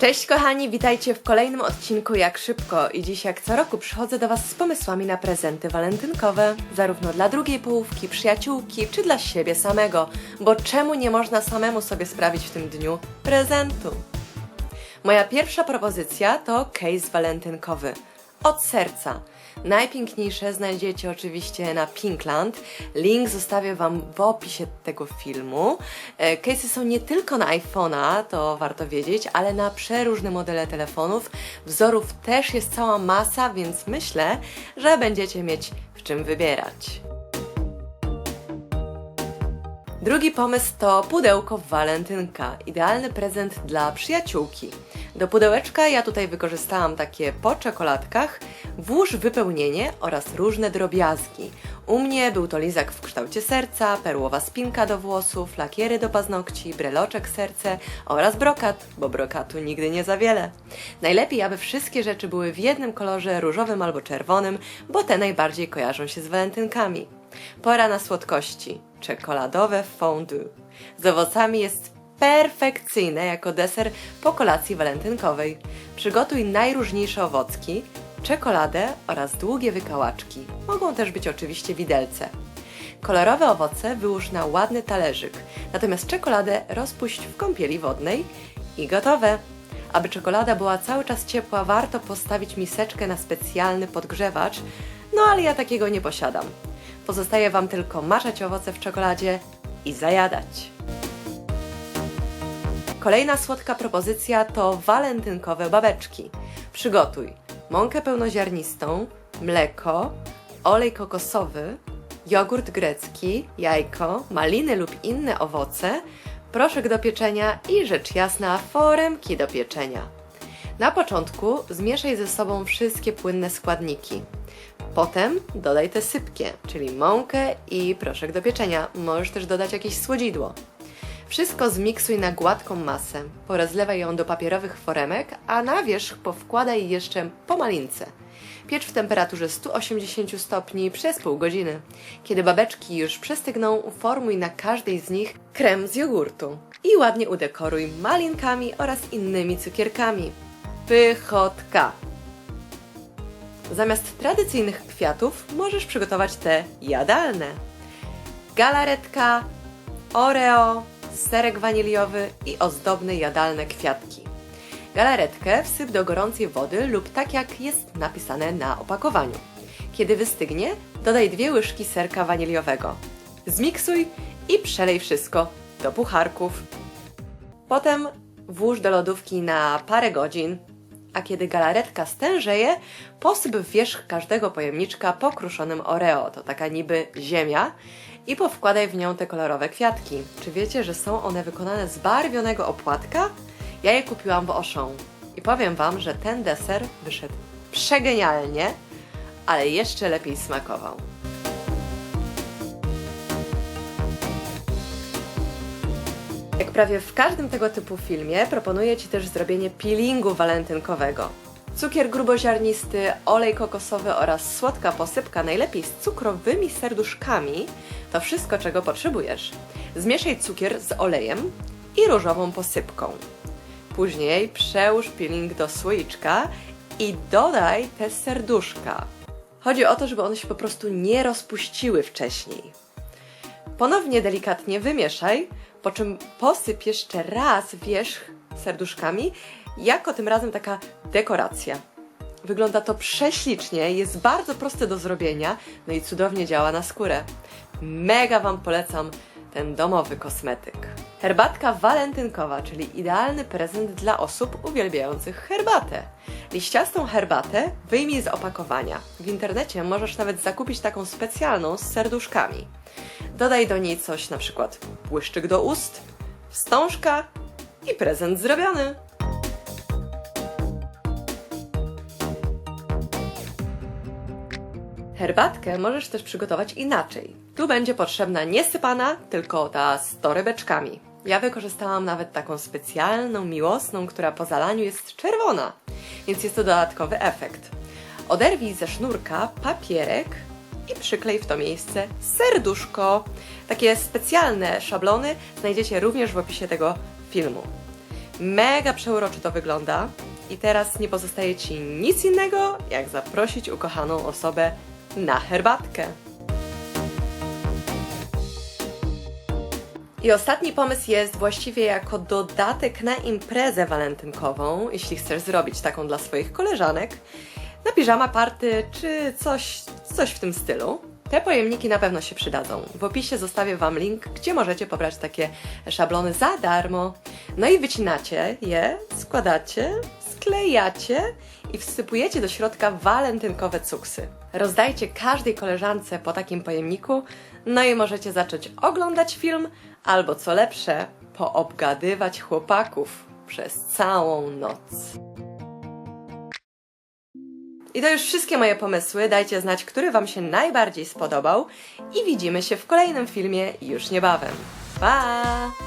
Cześć kochani, witajcie w kolejnym odcinku Jak Szybko i dziś jak co roku przychodzę do Was z pomysłami na prezenty walentynkowe, zarówno dla drugiej połówki, przyjaciółki, czy dla siebie samego, bo czemu nie można samemu sobie sprawić w tym dniu prezentu? Moja pierwsza propozycja to case walentynkowy. Od serca. Najpiękniejsze znajdziecie oczywiście na Pinkland. Link zostawię Wam w opisie tego filmu. E, Case'y są nie tylko na iPhone'a, to warto wiedzieć, ale na przeróżne modele telefonów. Wzorów też jest cała masa, więc myślę, że będziecie mieć w czym wybierać. Drugi pomysł to pudełko walentynka. Idealny prezent dla przyjaciółki. Do pudełeczka ja tutaj wykorzystałam takie po czekoladkach, włóż wypełnienie oraz różne drobiazgi. U mnie był to lizak w kształcie serca, perłowa spinka do włosów, lakiery do paznokci, breloczek serce oraz brokat, bo brokatu nigdy nie za wiele. Najlepiej, aby wszystkie rzeczy były w jednym kolorze, różowym albo czerwonym, bo te najbardziej kojarzą się z walentynkami. Pora na słodkości. Czekoladowe fondue. Z owocami jest perfekcyjne jako deser po kolacji walentynkowej. Przygotuj najróżniejsze owocki, czekoladę oraz długie wykałaczki. Mogą też być oczywiście widelce. Kolorowe owoce wyłóż na ładny talerzyk, natomiast czekoladę rozpuść w kąpieli wodnej i gotowe. Aby czekolada była cały czas ciepła, warto postawić miseczkę na specjalny podgrzewacz, no ale ja takiego nie posiadam. Pozostaje Wam tylko maczać owoce w czekoladzie i zajadać. Kolejna słodka propozycja to walentynkowe babeczki. Przygotuj mąkę pełnoziarnistą, mleko, olej kokosowy, jogurt grecki, jajko, maliny lub inne owoce, proszek do pieczenia i rzecz jasna foremki do pieczenia. Na początku zmieszaj ze sobą wszystkie płynne składniki. Potem dodaj te sypkie, czyli mąkę i proszek do pieczenia. Możesz też dodać jakieś słodzidło. Wszystko zmiksuj na gładką masę. Porozlewaj ją do papierowych foremek, a na wierzch powkładaj jeszcze po malince. Piecz w temperaturze 180 stopni przez pół godziny. Kiedy babeczki już przestygną, uformuj na każdej z nich krem z jogurtu i ładnie udekoruj malinkami oraz innymi cukierkami. Pychotka! Zamiast tradycyjnych kwiatów możesz przygotować te jadalne. Galaretka, oreo, serek waniliowy i ozdobne jadalne kwiatki. Galaretkę wsyp do gorącej wody lub tak jak jest napisane na opakowaniu. Kiedy wystygnie, dodaj dwie łyżki serka waniliowego. Zmiksuj i przelej wszystko do pucharków. Potem włóż do lodówki na parę godzin, a kiedy galaretka stężeje, posyp wierzch każdego pojemniczka pokruszonym oreo, to taka niby ziemia, i powkładaj w nią te kolorowe kwiatki. Czy wiecie, że są one wykonane z barwionego opłatka? Ja je kupiłam w Auchan i powiem Wam, że ten deser wyszedł przegenialnie, ale jeszcze lepiej smakował. Jak prawie w każdym tego typu filmie, proponuję Ci też zrobienie peelingu walentynkowego. Cukier gruboziarnisty, olej kokosowy oraz słodka posypka, najlepiej z cukrowymi serduszkami, to wszystko, czego potrzebujesz. Zmieszaj cukier z olejem i różową posypką. Później przełóż peeling do słoiczka i dodaj te serduszka. Chodzi o to, żeby one się po prostu nie rozpuściły wcześniej. Ponownie delikatnie wymieszaj, po czym posyp jeszcze raz wierzch serduszkami, jako tym razem taka dekoracja. Wygląda to prześlicznie, jest bardzo proste do zrobienia, no i cudownie działa na skórę. Mega Wam polecam ten domowy kosmetyk. Herbatka walentynkowa, czyli idealny prezent dla osób uwielbiających herbatę. Liściastą herbatę wyjmij z opakowania. W internecie możesz nawet zakupić taką specjalną z serduszkami. Dodaj do niej coś, na przykład błyszczyk do ust, wstążka i prezent zrobiony. Herbatkę możesz też przygotować inaczej. Tu będzie potrzebna nie sypana, tylko ta z torybeczkami. Ja wykorzystałam nawet taką specjalną, miłosną, która po zalaniu jest czerwona, więc jest to dodatkowy efekt. Oderwij ze sznurka papierek i przyklej w to miejsce serduszko. Takie specjalne szablony znajdziecie również w opisie tego filmu. Mega przeuroczy to wygląda. I teraz nie pozostaje Ci nic innego, jak zaprosić ukochaną osobę na herbatkę. I ostatni pomysł jest właściwie jako dodatek na imprezę walentynkową, jeśli chcesz zrobić taką dla swoich koleżanek, na piżama party czy coś, coś w tym stylu. Te pojemniki na pewno się przydadzą. W opisie zostawię Wam link, gdzie możecie pobrać takie szablony za darmo. No i wycinacie je, składacie, sklejacie i wsypujecie do środka walentynkowe cuksy. Rozdajcie każdej koleżance po takim pojemniku, no i możecie zacząć oglądać film, albo co lepsze, poobgadywać chłopaków przez całą noc. I to już wszystkie moje pomysły. Dajcie znać, który Wam się najbardziej spodobał i widzimy się w kolejnym filmie już niebawem. Pa!